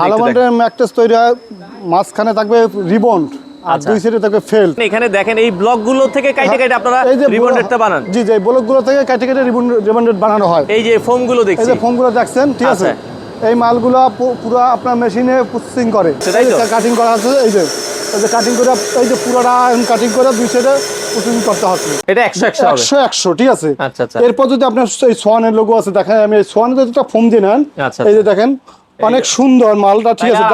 ভালো মানের ম্যাট্রেস তৈরি হয় মাঝখানে থাকবে রিবন্ড আর আচ্ছা। দুই সাইডে থাকবে ফেল এখানে দেখেন এই ব্লকগুলো থেকে আপনারা হ্যাঁ, এই যে রিবন্ডেডটা বানান। জি যে ব্লকগুলো থেকে কেটে কেটে রিবন্ডেড বানানো হয়। এই যে ফোমগুলো এই যে ফোমগুলো দেখছেন ঠিক আছে? আচ্ছা। এই মালগুলো পুরো আপনার মেশিনে প্রসেসিং করে? কাটিং করা আছে এই যে এই যে কাটিং করে এই যে পুরোটা কাটিং করে দুই সাইডে প্রসেসিং করতে হচ্ছে এটা একশো একশো হবে। একশো একশো ঠিক আছে? আচ্ছা, আচ্ছা। এরপর যদি আপনার এই সোয়ানের লোগো আছে দেখেন আমি এই সোয়ানের যদি একটা ফোম দিয়ে নেন। আচ্ছা, এই যে দেখেন অনেক সুন্দর মালটা ঠিক আছে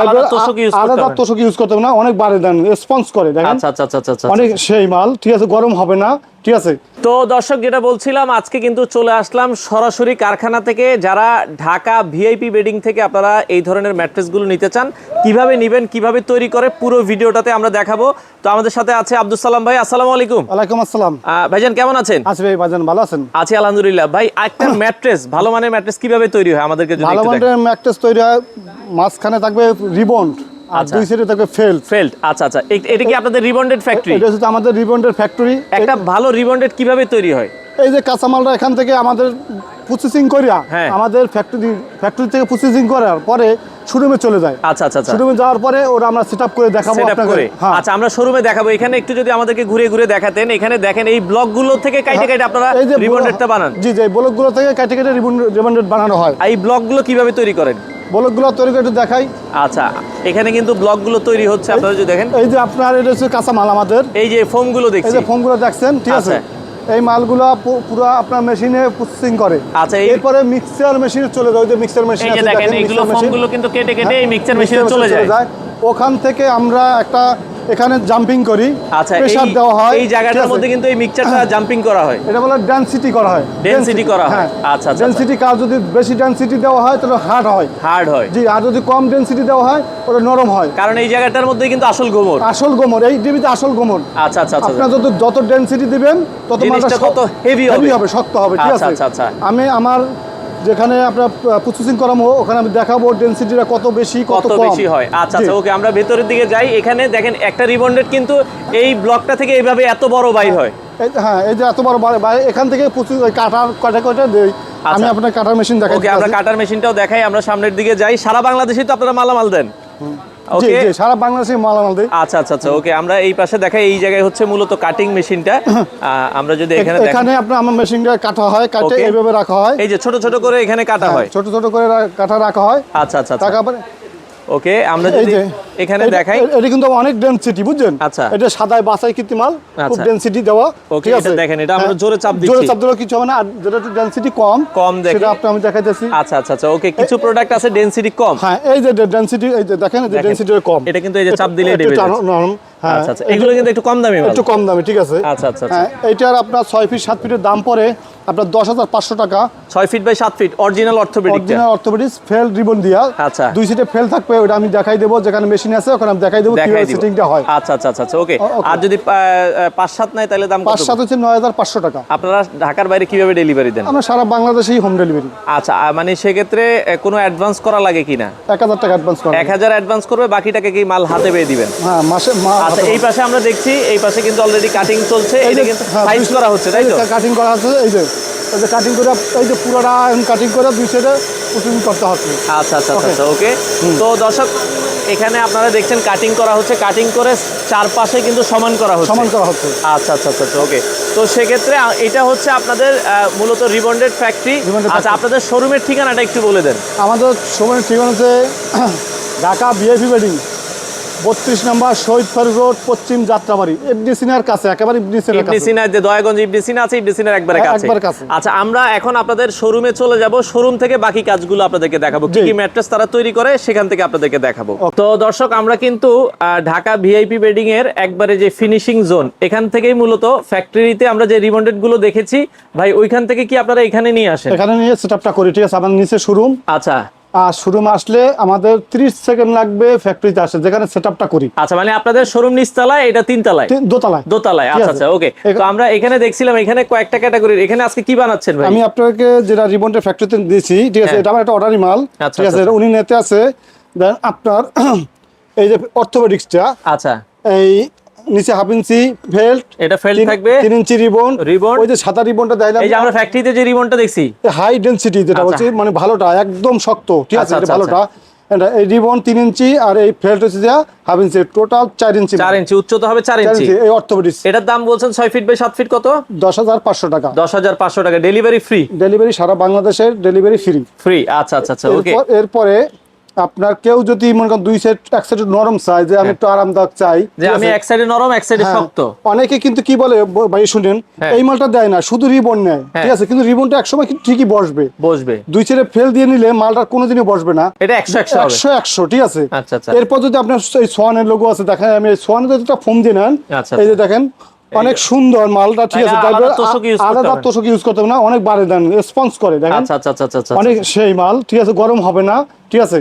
আলাদা তোষক ইউজ করতে হবে না? অনেক বাড়ে দেন রেসপন্স করে দেখেন। আচ্ছা আচ্ছা আচ্ছা আচ্ছা অনেক সেই মাল ঠিক আছে গরম হবে না। ঠিক আছে। তো দর্শক যেটা বলছিলাম আজকে কিন্তু চলে আসলাম সরাসরি কারখানা থেকে। যারা ঢাকা ভিআইপি বেডিং থেকে আপনারা এই ধরনের ম্যাট্রেসগুলো নিতে চান কীভাবে নেবেন কীভাবে তৈরি করে পুরো ভিডিওটাতে আমরা দেখাবো। তো আমাদের সাথে আছে আব্দুল সালাম ভাই আসসালামু আলাইকুম। ওয়ালাইকুম আসসালাম। ভাইজান কেমন আছেন? আছি ভাই বাজান ভালো আছেন? আছি আলহামদুলিল্লাহ। ভাই একটা ম্যাট্রেস ভালো মানের ম্যাট্রেস কীভাবে তৈরি হয় আমাদেরকে যদি ভালো মানের ম্যাট্রেস তৈরি হয় মাঝখানে থাকবে রিবন্ড। আর আচ্ছা। দুই সাইডে থাকবে ফেল ফেল্ট আচ্ছা আচ্ছা। এটা কি আপনাদের রিবন্ডেড ফ্যাক্টরি এটা হচ্ছে আমাদের রিবন্ডের ফ্যাক্টরি একটা ভালো রিবন্ডেড কীভাবে তৈরি হয়? এই যে কাঁচামালটা এখান থেকে আমাদের প্রসেসিং করিয়া হ্যাঁ। আমাদের ফ্যাক্টরি ফ্যাক্টরি থেকে প্রসেসিং করার পরে শোরুমে চলে যায়। আচ্ছা আচ্ছা আচ্ছা। শোরুমে যাওয়ার পরে ওরা আমরা সেট আপ করে দেখাবো আপনাকে হ্যাঁ। আচ্ছা আমরা শোরুমে দেখাবো। এখানে একটু যদি আমাদেরকে ঘুরে ঘুরে দেখাতেন এখানে দেখেন এই ব্লকগুলো থেকে কাইটে কাটে আপনারা রিবন্ডেডটা বানান। জি জি ব্লকগুলো থেকে কেটে কেটে রিবন্ডেড বানানো হয়। এই ব্লকগুলো কীভাবে তৈরি করেন? ব্লকগুলো তৈরি করে একটু দেখাই। আচ্ছা এখানে কিন্তু ব্লকগুলো তৈরি হচ্ছে আপনারা যদি দেখেন। এই যে আপনার এটা হচ্ছে কাঁচামাল আমাদের। এই যে ফোমগুলো এই দেখছি। যে ফোমগুলো দেখছেন ঠিক আছে? আচ্ছা। এই মালগুলো পুরো আপনার মেশিনে প্রসেসিং করে। আচ্ছা, এরপরে মিক্সার মেশিনে চলে যায় ওই যে মিক্সার মেশিন আছে দেখেন এইগুলো ফোমগুলো কিন্তু কেটে কেটে হ্যাঁ, এই মিক্সার মেশিনে চলে যায়। ওখান থেকে আমরা একটা এখানে জাম্পিং করি আচ্ছা প্রেসার দেওয়া হয় এই জায়গাটার মধ্যে কিন্তু এই মিক্সচারটা জাম্পিং করা হয়। এটা বলে ডেনসিটি করা হয়। Density করা হয়। হ্যাঁ। আচ্ছা, আচ্ছা, ডেনসিটি কাজ যদি বেশি ডেনসিটি দেওয়া হয় তাহলে হার্ড হয়। হার্ড হয়। জি আর যদি কম ডেনসিটি দেওয়া হয় ওটা নরম হয়। কারণ এই জায়গাটার মধ্যে কিন্তু আসল গোমর। আসল গোমর এই ডিবিতে আসল গোমর। আচ্ছা আচ্ছা আচ্ছা। আপনার যত যত ডেনসিটি দিবেন তত জিনিসটা তত heavy হবে। হেভি হবে শক্ত হবে ঠিক আচ্ছা, আছে? আচ্ছা, আচ্ছা। আমি আমার যেখানে আপনার প্রসেসিং করাবো ওখানে আমি দেখাবো ডেনসিটিটা কত বেশি কত বেশি হয়। আচ্ছা আচ্ছা ওকে আমরা ভেতরের দিকে যাই। এখানে দেখেন একটা রিবন্ডেড কিন্তু এই ব্লকটা থেকে এইভাবে এত বড় বাইর হয়। হ্যাঁ এই যে এত বড় বাইর এখান থেকে কাটার কাটা কাটা দেই? আমি আচ্ছা। আপনার কাটার মেশিন দেখাই ওকে আমরা কাটার মেশিনটাও দেখাই আমরা সামনের দিকে যাই। সারা বাংলাদেশে তো আপনারা মালামাল দেন। ওকে সারা বাংলাদেশে মালামাল দিই। আচ্ছা আচ্ছা আচ্ছা ওকে আমরা এই পাশে দেখাই এই জায়গায় হচ্ছে মূলত কাটিং মেশিনটা আহ, আমরা যদি এখানে এখানে আপনার আমার মেশিনটা কাটা হয় কাটে এইভাবে রাখা হয়। এই যে ছোট ছোট করে এখানে কাটা হয় ছোট ছোট করে কাটা রাখা হয়। আচ্ছা আচ্ছা আচ্ছা। টাকা পরে ওকে আমরা যদি এখানে দেখাই। এটা কিন্তু অনেক ডেনসিটি বুঝছেন? আচ্ছা। এটা সাদায় খুব আচ্ছা। ডেনসিটি দেওয়া Okay, ঠিক আছে? দেখেন, এটা আমরা হ্যাঁ, জোরে চাপ জোরে চাপ দিলেও কিছু হবে না আর যেটা একটু ডেনসিটি কম কম দেখে। সেটা আপনি আমি দেখাইতেছি। আচ্ছা আচ্ছা আচ্ছা ওকে কিছু প্রোডাক্ট আছে ডেনসিটি কম। হ্যাঁ এই যে ডেনসিটি এই যে দেখেন এই যে ডেনসিটি কম। এটা কিন্তু এই যে চাপ দেবে। নরম হ্যাঁ। আচ্ছা আচ্ছা এগুলো কিন্তু একটু কম দামি একটু কম দামে ঠিক আছে? আচ্ছা আচ্ছা আচ্ছা। হ্যাঁ এইটার আপনার ছয় ফিট সাত ফিটের দাম পড়ে আপনার দশ হাজার পাঁচশো টাকা। ছয় ফিট বাই সাত ফিট অরিজিনাল অর্থোপেডিকটা অরিজিনাল অর্থোপেডিক্স ফেল রিবন দিয়া। আচ্ছা। দুই সিটে ফেল থাকবে ওটা আমি দেখাই দেবো যেখানে মেশিন আছে ওখানে আমি দেখাই দেবো কীভাবে সেটিংটা হয়। আচ্ছা আচ্ছা আচ্ছা আচ্ছা ওকে আর যদি পাঁচ সাত নাই তাহলে দাম পাঁচ সাত হচ্ছে নয় হাজার পাঁচশো টাকা। আপনারা ঢাকার বাইরে কীভাবে ডেলিভারি দেন? আমরা সারা বাংলাদেশেই হোম ডেলিভারি আচ্ছা মানে সেক্ষেত্রে কোনো অ্যাডভান্স করা লাগে কিনা? এক হাজার টাকা অ্যাডভান্স করা এক হাজার অ্যাডভান্স করবে বাকিটাকে কি মাল হাতে পেয়ে দিবেন? হ্যাঁ মাসে আচ্ছা এই পাশে আমরা দেখছি এই পাশে কিন্তু অলরেডি কাটিং চলছে এই এটা কিন্তু হ্যাঁ, সাইজ করা হচ্ছে তাই তো? কাটিং করা আছে এই যে যে কাটিং করে এই যে পুরোটা কাটিং করে দুই সাইডে প্রসেসিং করতে হচ্ছে আচ্ছা আচ্ছা. আচ্ছা ওকে তো দর্শক এখানে আপনারা দেখছেন কাটিং করা হচ্ছে কাটিং করে চারপাশে কিন্তু সমান করা হচ্ছে। সমান করা হচ্ছে। আচ্ছা আচ্ছা আচ্ছা ওকে তো সেক্ষেত্রে এটা হচ্ছে আপনাদের মূলত রিবন্ডেড ফ্যাক্টরি আচ্ছা আপনাদের শোরুমের ঠিকানাটা একটু বলে দেন। আমাদের সময় ঠিকানা হচ্ছে ঢাকা বিএপি ওয়েডিং বত্রিশ নম্বর শহীদ ফারুক রোড পশ্চিম যাত্রাবাড়ি। এফডি সিনার কাছে একেবারে এফডি সিনার ইবনি সিনার যে দয়াগঞ্জ ইবনি সিনা আছে ইবনি সিনার একবারে হ্যাঁ, কাছে। একবার কাছে। আচ্ছা আমরা এখন আপনাদের শোরুমে চলে যাব। শোরুম থেকে বাকি কাজগুলো আপনাদেরকে দেখাবো। কি কি ম্যাট্রেস তারা তৈরি করে সেখান থেকে আপনাদেরকে দেখাবো। তো দর্শক আমরা কিন্তু ঢাকা ভিআইপি বেডিং এর একবারে যে ফিনিশিং জোন এখান থেকেই মূলত ফ্যাক্টরিতে আমরা যে রিবন্ডেডগুলো দেখেছি ভাই ওইখান থেকে কি আপনারা এখানে নিয়ে আসেন? এখানে নিয়ে সেট আপটা করি ঠিক আছে? আমার নিচে শোরুম আচ্ছা। আর শোরুম আসলে আমাদের 30 সেকেন্ড লাগবে ফ্যাক্টরিতে আসে যেখানে সেট আপটা করি। আচ্ছা মানে আপনাদের শোরুম নিচতলায় এটা তিনতলায়? তিন- দোতলায়। দোতলায় আচ্ছা আচ্ছা ওকে তো আমরা এখানে দেখছিলাম এখানে কয়েকটা ক্যাটাগরির এখানে আজকে কি বানাচ্ছেন ভাই? আমি আপনাকে যেটা রিবন্ডের ফ্যাক্টরিতে দিয়েছি ঠিক আছে হ্যাঁ। এটা আমার একটা অর্ডারি মাল আচ্ছা, ঠিক আছে আচ্ছা, এটা উনি নেতে আছে দেন আপনার এই যে অর্থোপেডিক্সটা আচ্ছা। এই নিচে হাফ ইঞ্চি বেল্ট এটা ফেল্ট থাকবে। তিন ইঞ্চি রিবন Ribbon। ওই যে সাদা রিবনটা এই যে আমরা ফ্যাক্টরিতে যে রিবনটা দেখছি। হাই ডেন্সিটি যেটা আচ্ছা। বলছি মানে ভালোটা একদম শক্ত ঠিক আছে আচ্ছা, এটা আচ্ছা, ভালোটা। এই রিবন তিন ইঞ্চি আর এই ফেল্ট হচ্ছে যা হাফ ইঞ্চি টোটাল চার ইঞ্চি চার ইঞ্চি উচ্চতা হবে চার ইঞ্চি এই অর্থোপেডিক্স এটার দাম বলছেন ছয় ফিট বাই সাত ফিট কত? দশ হাজার পাঁচশো টাকা। দশ হাজার পাঁচশো টাকা। ডেলিভারি ফ্রি ডেলিভারি সারা বাংলাদেশের ডেলিভারি ফ্রি ফ্রি আচ্ছা আচ্ছা আচ্ছা ওকে এরপরে আপনার কেউ যদি মনে করেন দুই সেট এক সেট নরম চাই যে আমি একটু আরামদায়ক চাই যে আমি এক সাইডে নরম এক সাইডে হ্যাঁ, শক্ত। অনেকে কিন্তু কি বলে ভাই শুনেন হ্যাঁ। এই মালটা দেয় না শুধু রিবন নেয় হ্যাঁ। ঠিক আছে? কিন্তু রিবনটা একসময় কিন্তু ঠিকই বসবে। বসবে। দুই ছেড়ে ফেল দিয়ে নিলে মালটা কোনোদিনই বসবে না। এটা একশো একশো হবে। একশো একশো ঠিক আছে? আচ্ছা, আচ্ছা। এরপর যদি আপনার এই সোয়ানের লোগো আছে দেখেন আমি এই সোয়ানের একটা ফোম দিয়ে নেন আচ্ছা, এই যে দেখেন অনেক সুন্দর মালটা ঠিক আছে আলাদা তোষক। ইউজ করতে হবে। না অনেক বাড়ে দেন রেসপন্স করে দেখেন। আচ্ছা আচ্ছা আচ্ছা অনেক সেই মাল ঠিক আছে গরম হবে না ঠিক আছে.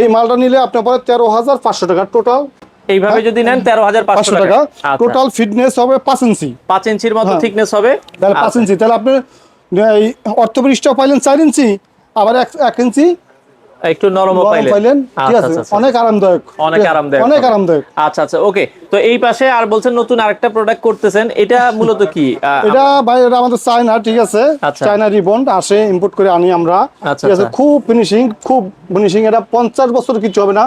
এই মালটা নিলে আপনার পরে তেরো হাজার পাঁচশো টাকা টোটাল এইভাবে যদি নেন তেরো হাজার পাঁচশো টাকা। টোটাল ফিটনেস হবে পাঁচ ইঞ্চি। পাঁচ ইঞ্চির মতো হ্যাঁ। থিকনেস হবে। তাহলে পাঁচ। ইঞ্চি। তাহলে আপনি এই অর্থোপেডিক্সটাও পাইলেন চার ইঞ্চি আবার এক ইঞ্চি একটু নরম পাইলেন। ঠিক আচ্ছা আছে আচ্ছা আচ্ছা। অনেক আরামদায়ক। অনেক আরামদায়ক অনেক আরামদায়ক। আচ্ছা আচ্ছা ওকে। তো এই পাশে আর বলছেন নতুন আরেকটা প্রোডাক্ট করতেছেন এটা মূলত কি? এটা ভাই এটা আমাদের চায়না ঠিক আছে। চায়না রিবন আসে ইম্পোর্ট করে আনি আমরা। ঠিক আছে। খুব ফিনিশিং খুব ফিনিশিং এটা পঞ্চাশ বছর কিছু হবে না।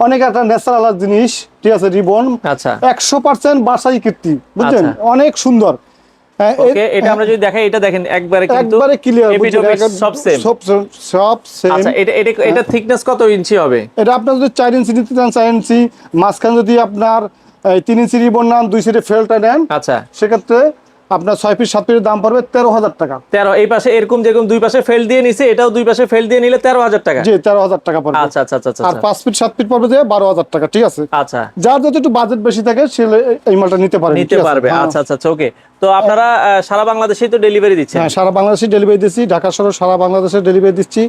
অনেক একটা ন্যাচারাল জিনিস ঠিক আছে রিবন আচ্ছা। একশো পার্সেন্ট বাসাই কীর্তি বুঝছেন। অনেক সুন্দর। ওকে এটা আমরা যদি দেখাই এটা দেখেন একবারে কিন্তু একবারে ক্লিয়ার সব সেম সব সব সেম আচ্ছা এটা এটা এটা থিকনেস কত ইঞ্চি হবে? এটা আপনার যদি চার ইঞ্চি নিতে চান চার ইঞ্চি মাঝখানে যদি আপনার এই তিন ইঞ্চি রিবন নেন দুই সিটে ফেলটা নেন আচ্ছা। সেক্ষেত্রে আপনার ছয় পিস সাত পিসের দাম পড়বে তেরো হাজার টাকা। তেরো এই পাশে এরকম যেরকম দুই পাশে ফেল দিয়ে নিছে এটাও দুই পাশে ফেল দিয়ে নিলে তেরো হাজার টাকা। জি তেরো হাজার টাকা পড়বে। আচ্ছা আচ্ছা আচ্ছা আর আচ্ছা। পাঁচ ফিট সাত ফিট পড়বে যে বারো হাজার টাকা ঠিক আছে? আচ্ছা। যার যত একটু বাজেট বেশি থাকে সে এই- মালটা নিতে পারে নিতে পারবে। আচ্ছা আচ্ছা আচ্ছা ওকে। তো আপনারা সারা বাংলাদেশেই তো ডেলিভারি দিচ্ছেন। হ্যাঁ সারা বাংলাদেশে ডেলিভারি দিচ্ছি। ঢাকা সহ সারা বাংলাদেশে ডেলিভারি দিচ্ছি।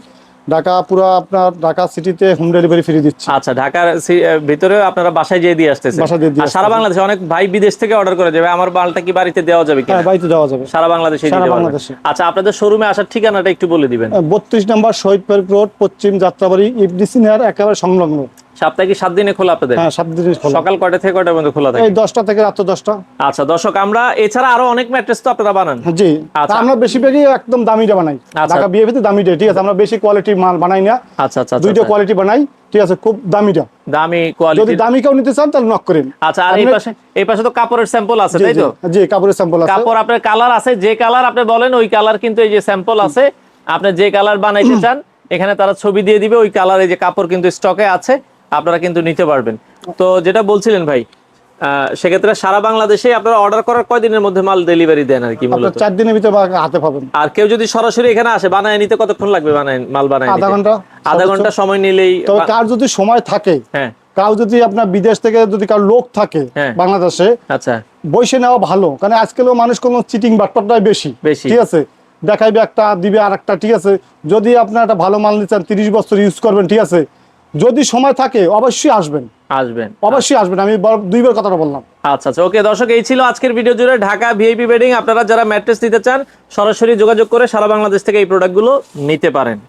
ঢাকা পুরো আপনার ঢাকা সিটিতে হোম ডেলিভারি ফ্রি দিচ্ছে। আচ্ছা ঢাকার সি- ভিতরে আপনারা বাসায় যেয়ে দিয়ে আসতেছেন। বাসায় দিয়ে সারা বাংলাদেশে অনেক ভাই বিদেশ থেকে অর্ডার করে যাবে। আমার মালটা কি বাড়িতে দেওয়া যাবে কিনা? হ্যাঁ বাড়িতে দেওয়া যাবে। সারা বাংলাদেশে সারা বাংলাদেশে। আচ্ছা আপনাদের শোরুমে আসার ঠিকানাটা একটু বলে দিবেন। বত্রিশ নম্বর শহীদ পার্ক রোড পশ্চিম যাত্রাবাড়ি ইবনি সিনিয়ার একেবারে সংলগ্ন। সপ্তাহে কি সাত দিনে খোলা আপনাদের? হ্যাঁ সাত খোলা। সকাল কয়টা থেকে কয়টা পর্যন্ত খোলা থাকে? এই দশটা থেকে দশটা। আচ্ছা দর্শক আমরা এছাড়া আরও অনেক ম্যাট্রেস তো আপনারা বানান। জি। আচ্ছা। আমরা বেশিরভাগই একদম দামিটা বানাই। আচ্ছা। ঢাকা বিয়েতে দামিটা ঠিক আছে? আমরা বেশি কোয়ালিটির মাল বানাই না। আচ্ছা আচ্ছা দুইটা আচ্ছা। কোয়ালিটি বানাই ঠিক আছে? খুব দামিটা। দামি যদি দামি কেউ নিতে চান তাহলে নক করেন। আচ্ছা আর এই পাশে এই পাশে তো কাপড়ের স্যাম্পল আছে তাই তো? জি কাপড়ের স্যাম্পল আছে। কাপড় আপনার কালার আছে যে কালার আপনি বলেন ওই কালার কিন্তু এই যে স্যাম্পল আছে। আপনি যে কালার বানাইতে চান এখানে তারা ছবি দিয়ে দিবে ওই কালার এই যে কাপড় কিন্তু স্টকে আছে। আপনারা কিন্তু নিতে পারবেন। তো যেটা বলছিলেন ভাই সেক্ষেত্রে সারা বাংলাদেশে আপনারা অর্ডার করার কয়দিনের মধ্যে মাল ডেলিভারি দেন আর কি মূলত? চার দিনের ভিতরে হাতে পাবেন। আর কেউ যদি সরাসরি এখানে আসে বানায় নিতে কতক্ষণ লাগবে বানায় মাল বানায় আধা ঘণ্টা। আধা ঘণ্টা সময় নিলেই তবে কার যদি সময় থাকে হ্যাঁ। কাউ যদি আপনার বিদেশ থেকে যদি কার লোক থাকে হ্যাঁ। বাংলাদেশে আচ্ছা। বসে নেওয়া ভালো। কারণ আজকালও মানুষ কোনো চিটিং বাটপাটাই বেশি। বেশি। ঠিক আছে? দেখাইবে একটা দিবে আর একটা ঠিক আছে? যদি আপনার একটা ভালো মাল নিচ্ছেন তিরিশ বছর ইউজ করবেন ঠিক আছে? যদি সময় থাকে অবশ্যই আসবেন। আসবেন। অবশ্যই আসবেন আমি বার- দুইবার কথাটা বললাম। আচ্ছা আচ্ছা ওকে দর্শক এই ছিল আজকের ভিডিও জুড়ে ঢাকা ভিআইপি বেডিং। আপনারা যারা ম্যাট্রেস নিতে চান সরাসরি যোগাযোগ করে সারা বাংলাদেশ থেকে এই প্রোডাক্টগুলো নিতে পারেন।